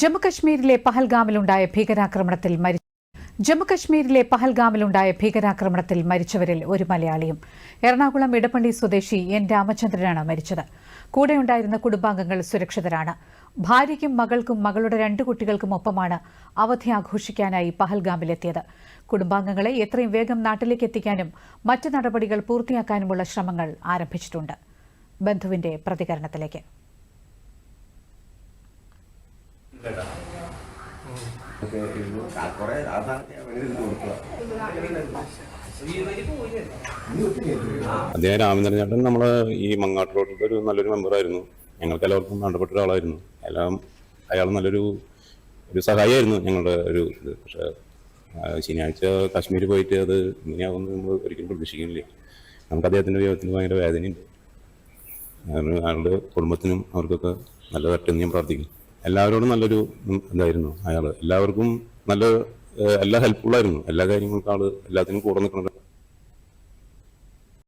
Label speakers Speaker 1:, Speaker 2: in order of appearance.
Speaker 1: ജമ്മുകശ്മീരിലെ പഹൽഗാമിലുണ്ടായ ഭീകരാക്രമണത്തിൽ മരിച്ചു ജമ്മുകശ്മീരിലെ പഹൽഗാമിലുണ്ടായ ഭീകരാക്രമണത്തിൽ മരിച്ചവരിൽ ഒരു മലയാളിയും. എറണാകുളം ഇടപ്പള്ളി സ്വദേശി എൻ രാമചന്ദ്രനാണ് മരിച്ചത്. കൂടെയുണ്ടായിരുന്ന കുടുംബാംഗങ്ങൾ സുരക്ഷിതരാണ്. ഭാര്യയ്ക്കും മകൾക്കും മകളുടെ രണ്ട് കുട്ടികൾക്കും ഒപ്പമാണ് അവധി ആഘോഷിക്കാനായി പഹൽഗാമിലെത്തിയത്. കുടുംബാംഗങ്ങളെ എത്രയും വേഗം നാട്ടിലേക്ക് എത്തിക്കാനും മറ്റ് നടപടികൾ പൂർത്തിയാക്കാനുമുള്ള ശ്രമങ്ങൾ ആരംഭിച്ചിട്ടുണ്ട്. ബന്ധുവിന്റെ പ്രതികരണത്തിലേക്ക്.
Speaker 2: അദ്ദേഹം രാമചന്ദ്രൻ ചേട്ടൻ നമ്മളെ ഈ മങ്ങാട്ട് റോഡിലത്തെ ഒരു നല്ലൊരു മെമ്പറായിരുന്നു ഞങ്ങൾക്ക് എല്ലാവർക്കും വേണ്ടപ്പെട്ട ഒരാളായിരുന്നു. എല്ലാം അയാൾ നല്ലൊരു ഒരു സഹായമായിരുന്നു ഞങ്ങളുടെ ഒരു ഇത്. പക്ഷേ ശനിയാഴ്ച കാശ്മീർ പോയിട്ട് അത് ഇങ്ങനെയാവുമെന്ന് നമ്മൾ ഒരിക്കലും പ്രതീക്ഷിക്കുന്നില്ല. നമുക്ക് അദ്ദേഹത്തിന്റെ ദൈവത്തിന് ഭയങ്കര വേദനയുണ്ട് അയാളുടെ കുടുംബത്തിനും അവർക്കൊക്കെ നല്ല തട്ടെന്ന് ഞാൻ പ്രാർത്ഥിക്കുന്നു. എല്ലാവരോടും നല്ലൊരു ഇതായിരുന്നു അയാൾ എല്ലാവർക്കും നല്ല എല്ലാ ഹെൽപ്ഫുള്ളായിരുന്നു എല്ലാ കാര്യങ്ങൾക്കും ആൾ എല്ലാത്തിനും കൂടെ നിൽക്കുന്നത്